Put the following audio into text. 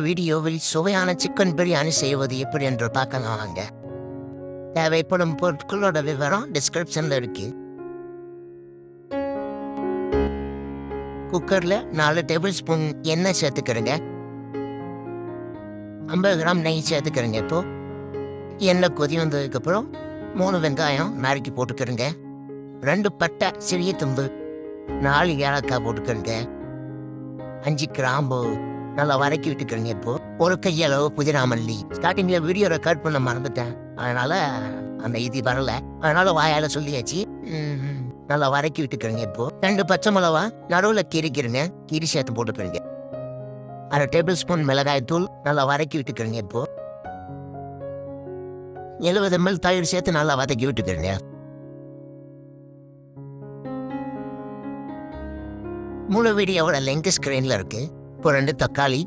வீடியோவில் சுவையான சிக்கன் பிரியாணி செய்வது எப்படி என்று பார்க்கலாம் வாங்க. தேவைப்படும் பொருட்களோட விவரம் டிஸ்கிரிப்ஷன்ல இருக்கு. குக்கர்ல நாலு டேபிள் ஸ்பூன் எண்ணெய் சேர்த்துக்கிறேங்க. ஐம்பது கிராம் நெய் சேர்த்துக்கிறேங்க இப்போ. எண்ணெய் கொதி வந்ததுக்கப்புறம் மூணு வெங்காயம் நறுக்கி போட்டுக்கிறேங்க. ரெண்டு பட்டை சிறிய தும்பு நாலு ஏலக்காய் போட்டுக்கிறேங்க. அஞ்சு கிராம்பு நல்லா வதக்கி விட்டுக்கிறேங்க இப்போ. ஒரு கையளவு புதினா மல்லி. ஸ்டார்டிங்ல வீடியோ ரெக்கார்ட் பண்ண மறந்துட்டேன். அதனால அந்த இது வரல. அதனால வாயால சொல்லியாச்சு. ம், நல்லா வதக்கி விட்டுக்கிறேங்க இப்போ. ரெண்டு பச்சை மிளகா நடுவுல கீரிக்கிறேங்க கீரி சேர்த்து போட்டுக்கிறேங்க. அரை டேபிள் ஸ்பூன் மிளகாய் தூள் நல்லா வதக்கி விட்டுக்கிறேங்க இப்போ. எழுபது எம்எல் தயிர் சேர்த்து நல்லா வதக்கி விட்டுக்கிறேங்க. முழு வீடியோவோட லிங்க் ஸ்க்ரீன்ல இருக்கு. இப்போ ரெண்டு தக்காளி